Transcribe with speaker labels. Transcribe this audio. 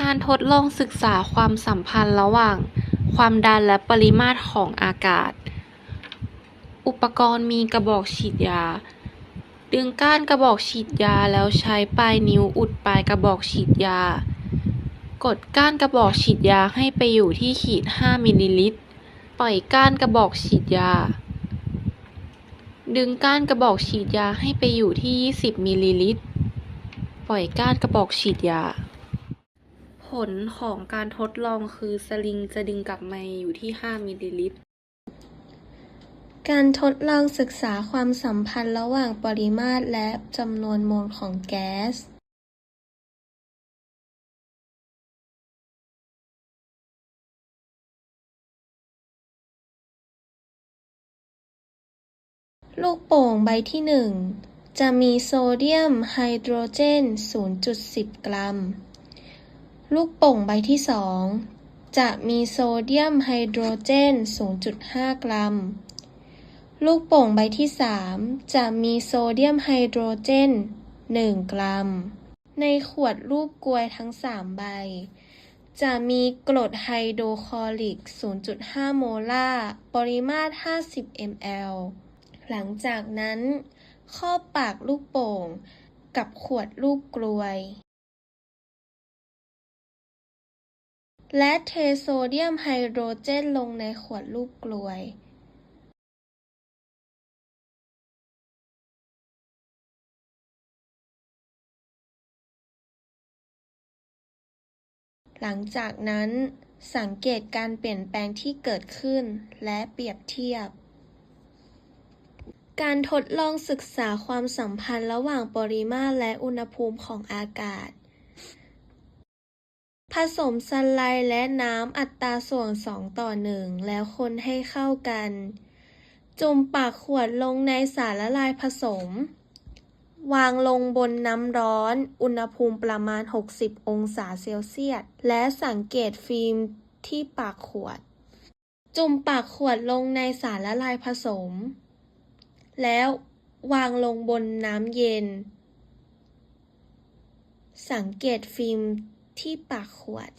Speaker 1: การทดลองศึกษาความสัมพันธ์ระหว่าง ความดันและปริมาตรของอากาศ อุปกรณ์มีกระบอกฉีดยา ดึงก้านกระบอกฉีดยาแล้วใช้ปลายนิ้วอุดปลายกระบอกฉีดยา กดก้านกระบอกฉีดยาให้ไปอยู่ที่ขีด 5 มิลลิลิตร ปล่อยก้านกระบอกฉีดยา ดึงก้านกระบอกฉีดยาให้ไปอยู่ที่ 20 มิลลิลิตร ปล่อยก้านกระบอกฉีดยา ผลของการทดลองคือสลิงจะดึงกลับมาอยู่ที่ 5 มิลลิลิตร
Speaker 2: การทดลองศึกษาความสัมพันธ์ระหว่างปริมาตรและจำนวนโมลของแก๊สลูกโป่งใบที่ 1 จะมีโซเดียมไฮโดรเจน 0.10 กรัม ลูกโป่งใบที่2จะมีโซเดียมไฮโดรเจน 0.5 กรัม ลูกโป่งใบที่ 3 จะมีโซเดียมไฮโดรเจน 1 กรัม ในขวดรูปกลวยทั้ง 3 ใบ จะมีกรดไฮโดรคลอริก 0.5 โมลาร์ ปริมาตร 50 ml หลังจากนั้นครอบปากลูกโป่งกับขวดรูปกลวย และเทโซเดียมไฮโดรเจนลงในขวดรูปกลวยหลังจากนั้นสังเกตการเปลี่ยนแปลงที่เกิดขึ้นและเปรียบเทียบ การทดลองศึกษาความสัมพันธ์ระหว่างปริมาตรและอุณหภูมิของอากาศ ผสมซันไลท์และน้ำอัตราส่วน 2 ต่อ 1 แล้วคนให้เข้ากัน จุ่มปากขวดลงในสารละลายผสม วางลงบนน้ำร้อน อุณหภูมิประมาณ 60 องศาเซลเซียส และสังเกตฟิล์มที่ปากขวด จุ่มปากขวดลงในสารละลายผสม แล้ววางลงบนน้ำเย็น สังเกตฟิล์ม ที่ปากขวด